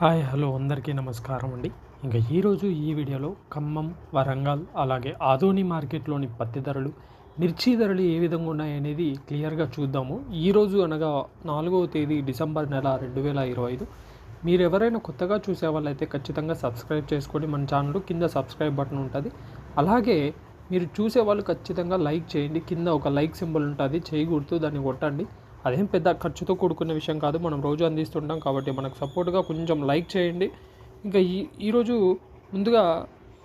Hi hello అందరికీ నమస్కారం అండి. ఇంకా ఈరోజు ఈ వీడియోలో ఖమ్మం వరంగల్ అలాగే ఆదోని మార్కెట్లోని పత్తి ధరలు మిర్చి ధరలు ఏ విధంగా ఉన్నాయనేది క్లియర్గా చూద్దాము. ఈరోజు అనగా నాలుగవ తేదీ డిసెంబర్ నెల రెండు వేల ఇరవై ఐదు. మీరు ఎవరైనా కొత్తగా చూసే వాళ్ళైతే ఖచ్చితంగా సబ్స్క్రైబ్ చేసుకొని మన ఛానల్ కింద సబ్స్క్రైబ్ బటన్ ఉంటుంది. అలాగే మీరు చూసే వాళ్ళు ఖచ్చితంగా లైక్ చేయండి. కింద ఒక లైక్ సింబల్ ఉంటుంది. చేయి గుర్తు దాన్ని కొట్టండి. అదేం పెద్ద ఖర్చుతో కూడుకున్న విషయం కాదు. మనం రోజు అందిస్తుంటాం కాబట్టి మనకు సపోర్ట్గా కొంచెం లైక్ చేయండి. ఇంకా ఈ ఈరోజు ముందుగా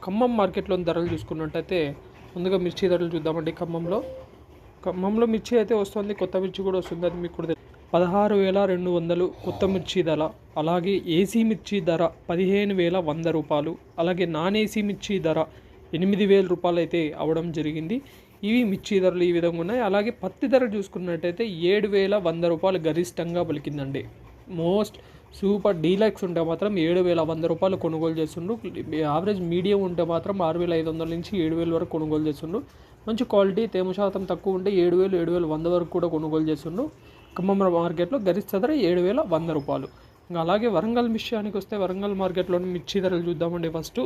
ఖమ్మం మార్కెట్లో ధరలు చూసుకున్నట్టయితే ముందుగా మిర్చి ధరలు చూద్దామండి ఖమ్మంలో. ఖమ్మంలో మిర్చి అయితే వస్తుంది కొత్త మిర్చి కూడా వస్తుంది అది మీకు కూడా పదహారు వేల రెండు వందలు కొత్త మిర్చి ధర అలాగే ఏసీ మిర్చి ధర పదిహేను వేల వంద రూపాయలు అలాగే నాన్ ఏసీ మిర్చి ధర ఎనిమిది వేల రూపాయలు అయితే అవడం జరిగింది. ఇవి మిర్చి ధరలు ఈ విధంగా ఉన్నాయి. అలాగే పత్తి ధర చూసుకున్నట్టయితే ఏడు వేల వంద రూపాయలు గరిష్టంగా పలికిందండి. మోస్ట్ సూపర్ డీలక్స్ ఉంటే మాత్రం ఏడు వేల వంద రూపాయలు కొనుగోలు చేస్తుండ్రు. యావరేజ్ మీడియం ఉంటే మాత్రం ఆరు వేల ఐదు వందల నుంచి ఏడు వేల వరకు కొనుగోలు చేస్తుండ్రు. మంచి క్వాలిటీ తేమ శాతం తక్కువ ఉంటే ఏడు వేలు ఏడు వేల వంద వరకు కూడా కొనుగోలు చేస్తుండ్రు. ఖమ్మం మార్కెట్లో గరిష్ట ధర ఏడు వేల వంద రూపాయలు. ఇంకా అలాగే వరంగల్ విషయానికి వస్తే వరంగల్ మార్కెట్లోని మిర్చి ధరలు చూద్దామండి ఫస్ట్.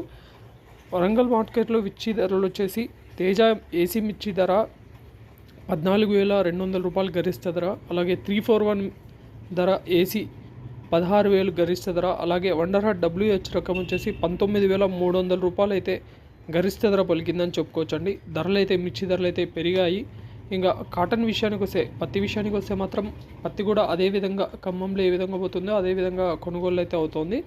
వరంగల్ మార్కెట్లో మిర్చి ధరలు వచ్చేసి తేజ ఏసీ మిర్చి ధర పద్నాలుగు వేల రెండు వందల రూపాయలు గరిష్ట ధర అలాగే త్రీ ఫోర్ వన్ ధర ఏసీ పదహారు వేలు గరిష్ట ధర అలాగే వండర్ హార్ట్ డబ్ల్యూహెచ్ రకం వచ్చేసి పంతొమ్మిది వేల మూడు వందల రూపాయలు అయితే గరిష్ట ధర పలికిందని చెప్పుకోవచ్చండి. ధరలు అయితే మిర్చి ధరలు అయితే పెరిగాయి. ఇంకా కాటన్ విషయానికి వస్తే పత్తి విషయానికి వస్తే మాత్రం పత్తి కూడా అదే విధంగా ఖమ్మంలో ఏ విధంగా పోతుందో అదే విధంగా కొనుగోలు అయితే అవుతుంది.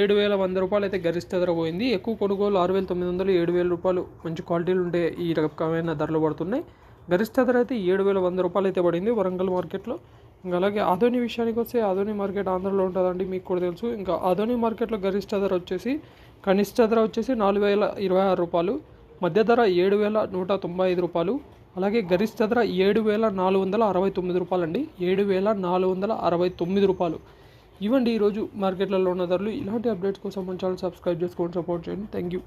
ఏడు వేల వంద రూపాయలు అయితే గరిష్ట ధర పోయింది. ఎక్కువ కొనుగోలు ఆరు వేల తొమ్మిది వందలు ఏడు వేల రూపాయలు మంచి క్వాలిటీలు ఉండే ఈ రకమైన ధరలు పడుతున్నాయి. గరిష్ట ధర అయితే ఏడు వేల వంద రూపాయలు అయితే పడింది వరంగల్ మార్కెట్లో. ఇంకా అలాగే ఆదోని విషయానికి వస్తే ఆదోని మార్కెట్ ఆంధ్రలో ఉంటుందండి మీకు కూడా తెలుసు. ఇంకా ఆదోని మార్కెట్లో గరిష్ట ధర వచ్చేసి కనిష్ట ధర వచ్చేసి నాలుగు వేల ఇరవై ఆరు రూపాయలు. మధ్య ధర ఏడు వేల నూట తొంభై ఐదు రూపాయలు. అలాగే గరిష్ట ధర ఏడు వేల నాలుగు వందల అరవై తొమ్మిది రూపాయలు అండి ఏడు వేల నాలుగు వందల అరవై తొమ్మిది రూపాయలు. ఇవ్వండి ఈరోజు మార్కెట్లలో ఉన్న ధరలు. ఇలాంటి అప్డేట్స్ కోసం మన ఛానల్ సబ్స్క్రైబ్ చేసుకొని సపోర్ట్ చేయండి. Thank you